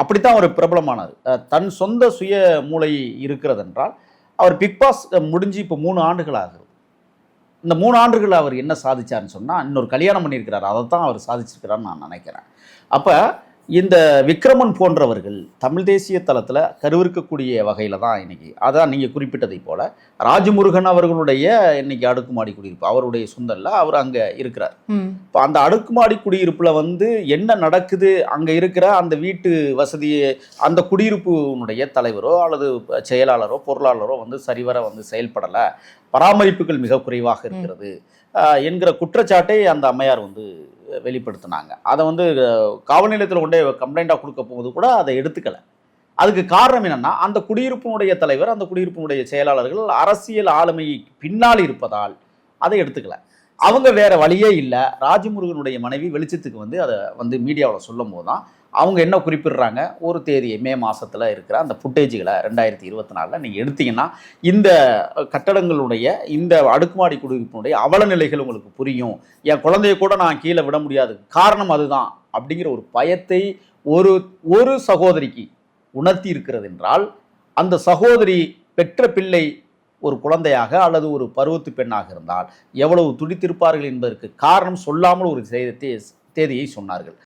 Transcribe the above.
அப்படித்தான் அவர் பிரபலமானார் தன் சொந்த சுய மூளை இருக்கிறதென்றால் அவர் பிக் பாஸ் முடிஞ்சு இப்போ மூணு ஆண்டுகள் ஆகுது. இந்த மூணு ஆண்டுகள் அவர் என்ன சாதிச்சாருன்னு சொன்னால் இன்னொரு கல்யாணம் பண்ணியிருக்கிறார். அதை தான் அவர் சாதிச்சிருக்கிறான்னு நான் நினைக்கிறேன். அப்போ இந்த விக்ரமன் போன்றவர்கள் தமிழ் தேசிய தளத்தில் கருவிருக்கக்கூடிய வகையில் தான் இன்னைக்கு. அதான் நீங்கள் குறிப்பிட்டதைப் போல ராஜமுருகன் அவர்களுடைய இன்னைக்கு அடுக்குமாடி குடியிருப்பு அவருடைய சொந்தல்ல அவர் அங்கே இருக்கிறார். இப்போ அந்த அடுக்குமாடி குடியிருப்பில் வந்து என்ன நடக்குது? அங்கே இருக்கிற அந்த வீட்டு வசதியை அந்த குடியிருப்பினுடைய தலைவரோ அல்லது செயலாளரோ பொருளாளரோ வந்து சரிவர வந்து செயல்படலை. பராமரிப்புகள் மிக குறைவாக இருக்கிறது. என்கிற குற்றச்சாட்டை அந்த அம்மையார் வந்து வெளிப்படுத்தினாங்க. அதை வந்து காவல் நிலையத்தில் கொண்டே கம்ப்ளைண்ட்டாக கொடுக்க போகும்போது கூட அதை எடுத்துக்கல. அதுக்கு காரணம் என்னன்னா அந்த குடியிருப்பினுடைய தலைவர் அந்த குடியிருப்பினுடைய செயலாளர்கள் அரசியல் ஆளுமை பின்னால் இருப்பதால் அதை எடுத்துக்கல. அவங்க வேற வழியே இல்லை. ராஜமுருகனுடைய மனைவி வெளிச்சத்துக்கு வந்து அதை வந்து மீடியாவில் சொல்லும் போது தான் அவங்க என்ன குறிப்பிடுறாங்க? ஒரு தேதி மே மாதத்தில் இருக்கிற அந்த ஃபுட்டேஜுகளை ரெண்டாயிரத்தி இருபத்தி நாலில் நீங்கள் எடுத்தீங்கன்னா இந்த கட்டடங்களுடைய இந்த அடுக்குமாடி குடியிருப்பினுடைய அவல நிலைகள் உங்களுக்கு புரியும். என் குழந்தைய கூட நான் கீழே விட முடியாது. காரணம் அதுதான். அப்படிங்கிற ஒரு பயத்தை ஒரு ஒரு சகோதரிக்கு உணர்த்தி இருக்கிறது என்றால் அந்த சகோதரி பெற்ற பிள்ளை ஒரு குழந்தையாக அல்லது ஒரு பருவத்து பெண்ணாக இருந்தால் எவ்வளவு துடித்திருப்பார்கள் என்பதற்கு காரணம் சொல்லாமல் ஒரு செய்தி தேதியை சொன்னார்கள்.